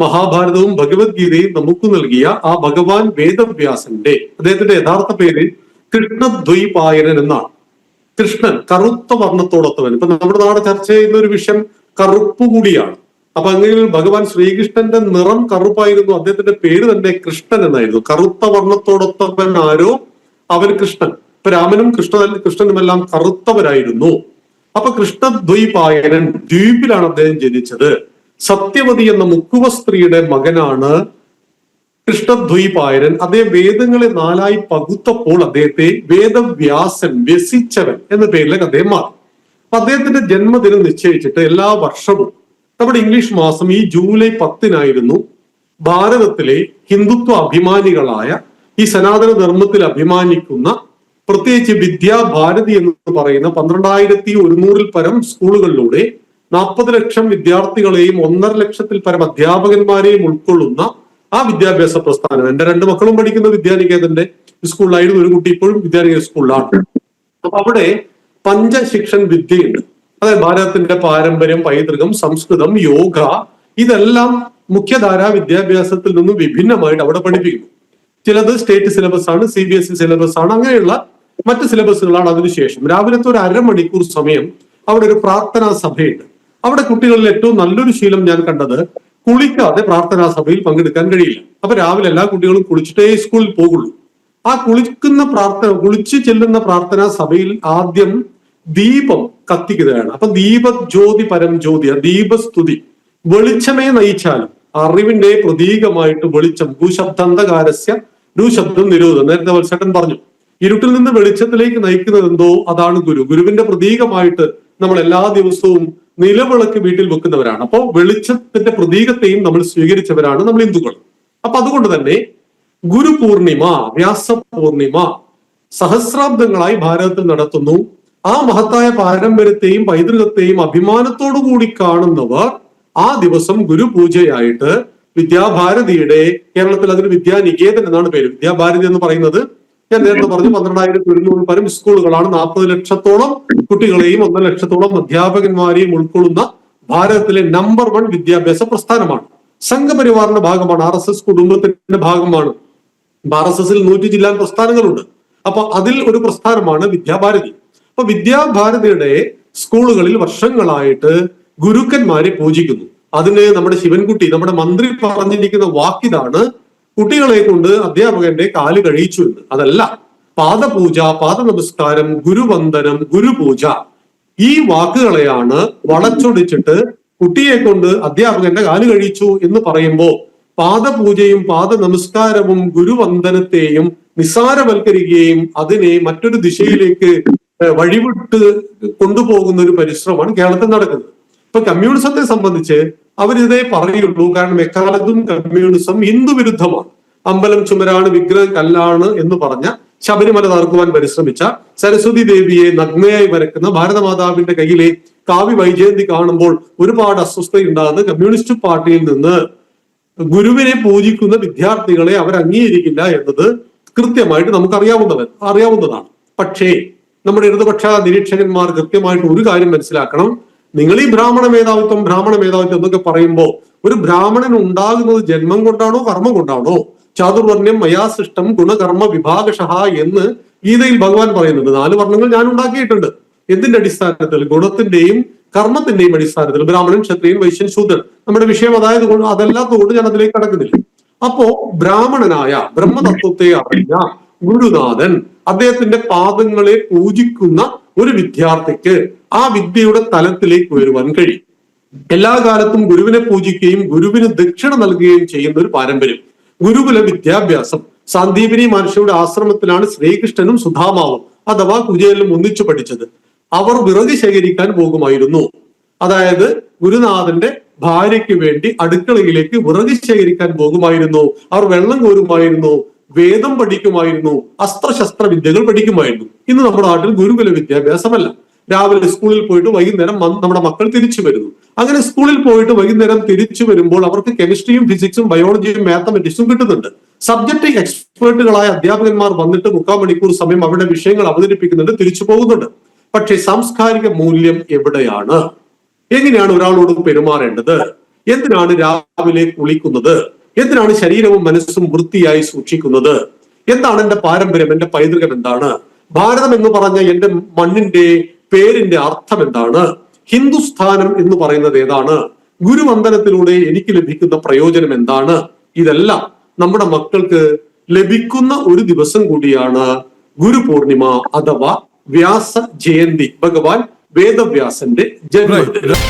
മഹാഭാരതവും ഭഗവത്ഗീതയും നമുക്ക് നൽകിയ ആ ഭഗവാൻ വേദവ്യാസന്റെ അദ്ദേഹത്തിന്റെ യഥാർത്ഥ പേര് കൃഷ്ണദ്വൈപായനൻ എന്നാണ്. കൃഷ്ണൻ കറുത്ത വർണത്തോടൊത്തവൻ. ഇപ്പൊ നമ്മുടെ നാട് ചർച്ച ചെയ്യുന്ന ഒരു വിഷയം കറുപ്പ് കൂടിയാണ്. അപ്പൊ അങ്ങനെ ഭഗവാൻ ശ്രീകൃഷ്ണന്റെ നിറം കറുപ്പായിരുന്നു. അദ്ദേഹത്തിന്റെ പേര് തന്നെ കൃഷ്ണൻ എന്നായിരുന്നു. കറുത്ത വർണത്തോടൊത്തവൻ ആരോ? അവൻ കൃഷ്ണൻ. ഇപ്പൊ രാമനും കൃഷ്ണ കൃഷ്ണനും എല്ലാം കറുത്തവരായിരുന്നു. അപ്പൊ കൃഷ്ണദ്വൈപായനൻ ദ്വീപിലാണ് അദ്ദേഹം ജനിച്ചത്. സത്യവതി എന്ന മുക്കുവ സ്ത്രീയുടെ മകനാണ് കൃഷ്ണദ്വൈപായരൻ. അദ്ദേഹം വേദങ്ങളെ നാലായി പകുത്തപ്പോൾ അദ്ദേഹത്തെ വേദവ്യാസൻ വ്യസിച്ചവൻ എന്ന പേരിലേക്ക് അദ്ദേഹം മാറി. അപ്പൊ അദ്ദേഹത്തിന്റെ ജന്മദിനം നിശ്ചയിച്ചിട്ട് എല്ലാ വർഷവും നമ്മുടെ ഇംഗ്ലീഷ് മാസം ഈ ജൂലൈ പത്തിനായിരുന്നു ഭാരതത്തിലെ ഹിന്ദുത്വ അഭിമാനികളായ ഈ സനാതന ധർമ്മത്തിൽ അഭിമാനിക്കുന്ന പ്രത്യേകിച്ച് വിദ്യാഭാരതി എന്ന് പറയുന്ന പന്ത്രണ്ടായിരത്തി ഒരുന്നൂറിൽ പരം സ്കൂളുകളിലൂടെ നാൽപ്പത് ലക്ഷം വിദ്യാർത്ഥികളെയും ഒന്നര ലക്ഷത്തിൽ പരം അധ്യാപകന്മാരെയും ഉൾക്കൊള്ളുന്ന ആ വിദ്യാഭ്യാസ പ്രസ്ഥാനം. എന്റെ രണ്ട് മക്കളും പഠിക്കുന്ന വിദ്യാനികേതന്റെ സ്കൂളിലായിരുന്നു ഒരു കുട്ടി ഇപ്പോഴും വിദ്യാനികേത സ്കൂളിലാണ്. അപ്പൊ അവിടെ പഞ്ചശിക്ഷൻ വിദ്യയുണ്ട്. അതായത് ഭാരതത്തിന്റെ പാരമ്പര്യം പൈതൃകം സംസ്കൃതം യോഗ ഇതെല്ലാം മുഖ്യധാരാ വിദ്യാഭ്യാസത്തിൽ നിന്നും വിഭിന്നമായിട്ട് അവിടെ പഠിപ്പിക്കുന്നു. ചിലത് സ്റ്റേറ്റ് സിലബസ് ആണ് C B S E syllabus ആണ് അങ്ങനെയുള്ള മറ്റ് സിലബസുകളാണ് അതിനുശേഷം. രാവിലത്തെ ഒരു അരമണിക്കൂർ സമയം അവിടെ ഒരു പ്രാർത്ഥനാ സഭയുണ്ട്. അവിടെ കുട്ടികളിൽ ഏറ്റവും നല്ലൊരു ശീലം ഞാൻ കണ്ടത് കുളിക്കാതെ പ്രാർത്ഥനാ സഭയിൽ പങ്കെടുക്കാൻ കഴിയില്ല. അപ്പൊ രാവിലെ എല്ലാ കുട്ടികളും കുളിച്ചിട്ടേ സ്കൂളിൽ പോകുള്ളൂ. ആ കുളിക്കുന്ന പ്രാർത്ഥന കുളിച്ച് ചെല്ലുന്ന പ്രാർത്ഥനാ സഭയിൽ ആദ്യം ദീപം കത്തിക്കുകയാണ്. അപ്പൊ ദീപജ്യോതി പരം ജ്യോതി ദീപസ്തുതി. വെളിച്ചമേ നയിച്ചാലും അറിവിന്റെ പ്രതീകമായിട്ട് വെളിച്ചം ഭൂശബ്ദന്ധകാരസ്യ ഭൂശബ്ദം നിരോധം നേരത്തെ വത്സട്ടൻ പറഞ്ഞു ഇരുട്ടിൽ നിന്ന് വെളിച്ചത്തിലേക്ക് നയിക്കുന്നത് എന്തോ അതാണ് ഗുരു. ഗുരുവിന്റെ പ്രതീകമായിട്ട് നമ്മൾ എല്ലാ ദിവസവും നിലവിളക്ക് വീട്ടിൽ വെക്കുന്നവരാണ്. അപ്പോൾ വെളിച്ചത്തിന്റെ പ്രതീകത്തെയും നമ്മൾ സ്വീകരിച്ചവരാണ് നമ്മൾ ഹിന്ദുക്കൾ. അപ്പൊ അതുകൊണ്ട് തന്നെ ഗുരു പൂർണിമ വ്യാസ പൂർണിമ സഹസ്രാബ്ദങ്ങളായി ഭാരതത്തിൽ നടത്തുന്നു. ആ മഹത്തായ പാരമ്പര്യത്തെയും പൈതൃകത്തെയും അഭിമാനത്തോടു കൂടി കാണുന്നവർ ആ ദിവസം ഗുരുപൂജയായിട്ട് വിദ്യാഭാരതിയുടെ കേരളത്തിൽ അതിന് വിദ്യാനികേതൻ എന്നാണ് പേര്. വിദ്യാഭാരതി എന്ന് പറയുന്നത് ഞാൻ നേരത്തെ പറഞ്ഞു പന്ത്രണ്ടായിരത്തി ഒരുന്നൂറ് പരം സ്കൂളുകളാണ്. നാൽപ്പത് ലക്ഷത്തോളം കുട്ടികളെയും ഒന്നര ലക്ഷത്തോളം അധ്യാപകന്മാരെയും ഉൾക്കൊള്ളുന്ന ഭാരതത്തിലെ നമ്പർ വൺ വിദ്യാഭ്യാസ പ്രസ്ഥാനമാണ്. സംഘപരിവാറിന്റെ ഭാഗമാണ് ആർ എസ് എസ് കുടുംബത്തിന്റെ ഭാഗമാണ്. ആർ എസ് എസിൽ നൂറ്റി ജില്ലാ പ്രസ്ഥാനങ്ങളുണ്ട്. അപ്പൊ അതിൽ ഒരു പ്രസ്ഥാനമാണ് വിദ്യാഭാരതി. അപ്പൊ വിദ്യാഭാരതിയുടെ സ്കൂളുകളിൽ വർഷങ്ങളായിട്ട് ഗുരുക്കന്മാരെ പൂജിക്കുന്നു. അതിന് നമ്മുടെ ശിവൻകുട്ടി നമ്മുടെ മന്ത്രി പറഞ്ഞിരിക്കുന്ന വാക്കിതാണ് കുട്ടികളെ കൊണ്ട് അധ്യാപകന്റെ കാൽ കഴിച്ചു എന്ന്. അതല്ല പാദപൂജ പാദ നമസ്കാരം ഗുരുവന്ദനം ഗുരുപൂജ ഈ വാക്കുകളെയാണ് വളച്ചൊടിച്ചിട്ട് കുട്ടിയെ കൊണ്ട് അധ്യാപകന്റെ കാൽ കഴിച്ചു എന്ന് പറയുമ്പോൾ പാദപൂജയും പാദ നമസ്കാരവും ഗുരുവന്ദനത്തെയും നിസ്സാരവൽക്കരിക്കുകയും അതിനെ മറ്റൊരു ദിശയിലേക്ക് വഴിവിട്ട് കൊണ്ടുപോകുന്ന ഒരു പരിശ്രമമാണ് കേരളത്തിൽ നടക്കുന്നത്. ഇപ്പൊ കമ്മ്യൂണിസത്തെ സംബന്ധിച്ച് അവരിതേ പറയുള്ളൂ കാരണം എക്കാലത്തും കമ്മ്യൂണിസം ഹിന്ദുവിരുദ്ധമാണ്. അമ്പലം ചുമരാണ് വിഗ്രഹം കല്ലാണ് എന്ന് പറഞ്ഞ ശബരിമല തകർക്കുവാൻ പരിശ്രമിച്ച സരസ്വതി ദേവിയെ നഗ്നയായി വരക്കുന്ന ഭാരതമാതാവിന്റെ കയ്യിലെ കാവ്യ വൈജയന്തി കാണുമ്പോൾ ഒരുപാട് അസ്വസ്ഥയുണ്ടാകുന്ന കമ്മ്യൂണിസ്റ്റ് പാർട്ടിയിൽ നിന്ന്. ഗുരുവിനെ പൂജിക്കുന്ന വിദ്യാർത്ഥികളെ അവർ അംഗീകരിക്കില്ല എന്നത് കൃത്യമായിട്ട് നമുക്ക് അറിയാവുന്നവർ അറിയാവുന്നതാണ്. പക്ഷേ നമ്മുടെ ഇടതുപക്ഷ നിരീക്ഷകന്മാർ കൃത്യമായിട്ട് ഒരു കാര്യം മനസ്സിലാക്കണം. നിങ്ങൾ ഈ ബ്രാഹ്മണ മേധാവിത്വം ബ്രാഹ്മണ മേധാവിത്വം എന്നൊക്കെ പറയുമ്പോൾ ഒരു ബ്രാഹ്മണൻ ഉണ്ടാകുന്നത് ജന്മം കൊണ്ടാണോ കർമ്മം കൊണ്ടാണോ? ചാതുർവർണ്യം മയാസൃഷ്ടം ഗുണകർമ്മ വിഭാഗശഹ എന്ന് ഗീതയിൽ ഭഗവാൻ പറയുന്നുണ്ട്. നാല് വർണങ്ങൾ ഞാൻ ഉണ്ടാക്കിയിട്ടുണ്ട്. എന്തിന്റെ അടിസ്ഥാനത്തിൽ? ഗുണത്തിന്റെയും കർമ്മത്തിന്റെയും അടിസ്ഥാനത്തിൽ. ബ്രാഹ്മണൻ ക്ഷത്രിയൻ വൈശ്യൻ ശൂദ്രൻ. നമ്മുടെ വിഷയം അതായത് കൊണ്ട് അതല്ലാത്തതുകൊണ്ട് ഞാൻ അതിലേക്ക് കടക്കുന്നില്ല. അപ്പോ ബ്രാഹ്മണനായ ബ്രഹ്മതത്വത്തെ അറിഞ്ഞ ഗുരുനാഥൻ അദ്ദേഹത്തിന്റെ പാദങ്ങളെ പൂജിക്കുന്ന ഒരു വിദ്യാർത്ഥിക്ക് ആ വിദ്യയുടെ തലത്തിലേക്ക് ഉയരുവാൻ കഴിയും. എല്ലാ കാലത്തും ഗുരുവിനെ പൂജിക്കുകയും ഗുരുവിന് ദക്ഷിണ നൽകുകയും ചെയ്യുന്ന ഒരു പാരമ്പര്യം. ഗുരുകുല വിദ്യാഭ്യാസം. സാന്ദീപിനി മനുഷ്യരുടെ ആശ്രമത്തിലാണ് ശ്രീകൃഷ്ണനും സുധാമാവും അഥവാ കുചേലും ഒന്നിച്ചു പഠിച്ചത്. അവർ വിറക് ശേഖരിക്കാൻ പോകുമായിരുന്നു. അതായത് ഗുരുനാഥന്റെ ഭാര്യയ്ക്ക് വേണ്ടി അടുക്കളയിലേക്ക് വിറക് ശേഖരിക്കാൻ പോകുമായിരുന്നു. അവർ വെള്ളം കോരുമായിരുന്നു. വേദം പഠിക്കുമായിരുന്നു അസ്ത്രശസ്ത്ര വിദ്യകൾ പഠിക്കുമായിരുന്നു. ഇന്ന് നമ്മുടെ നാട്ടിൽ ഗുരുകുല വിദ്യാഭ്യാസമല്ല. രാവിലെ സ്കൂളിൽ പോയിട്ട് വൈകുന്നേരം നമ്മുടെ മക്കൾ തിരിച്ചു വരുന്നു. അങ്ങനെ സ്കൂളിൽ പോയിട്ട് വൈകുന്നേരം തിരിച്ചു വരുമ്പോൾ അവർക്ക് കെമിസ്ട്രിയും ഫിസിക്സും ബയോളജിയും മാത്തമെറ്റിക്സും കിട്ടുന്നുണ്ട്. സബ്ജക്ട് എക്സ്പേർട്ടുകളായ അധ്യാപകന്മാർ വന്നിട്ട് മുക്കാൽ മണിക്കൂർ സമയം അവരുടെ വിഷയങ്ങൾ അവതരിപ്പിക്കുന്നുണ്ട് തിരിച്ചു പോകുന്നുണ്ട്. പക്ഷേ സാംസ്കാരിക മൂല്യം എവിടെയാണ്? എങ്ങനെയാണ് ഒരാളോട് പെരുമാറേണ്ടത്? എന്തിനാണ് രാവിലെ കുളിക്കുന്നത്? എന്തിനാണ് ശരീരവും മനസ്സും വൃത്തിയായി സൂക്ഷിക്കുന്നത്? എന്താണ് എന്റെ പാരമ്പര്യം? എന്റെ പൈതൃകം എന്താണ്? ഭാരതം എന്ന് പറഞ്ഞ എന്റെ മണ്ണിന്റെ പേരിന്റെ അർത്ഥം എന്താണ്? ഹിന്ദുസ്ഥാനം എന്ന് പറയുന്നത് ഏതാണ്? ഗുരുവന്ദനത്തിലൂടെ എനിക്ക് ലഭിക്കുന്ന പ്രയോജനം എന്താണ്? ഇതെല്ലാം നമ്മുടെ മക്കൾക്ക് ലഭിക്കുന്ന ഒരു ദിവസം കൂടിയാണ് ഗുരു പൂർണിമ അഥവാ വ്യാസ ജയന്തി. ഭഗവാൻ വേദവ്യാസന്റെ ജന്മദിനം.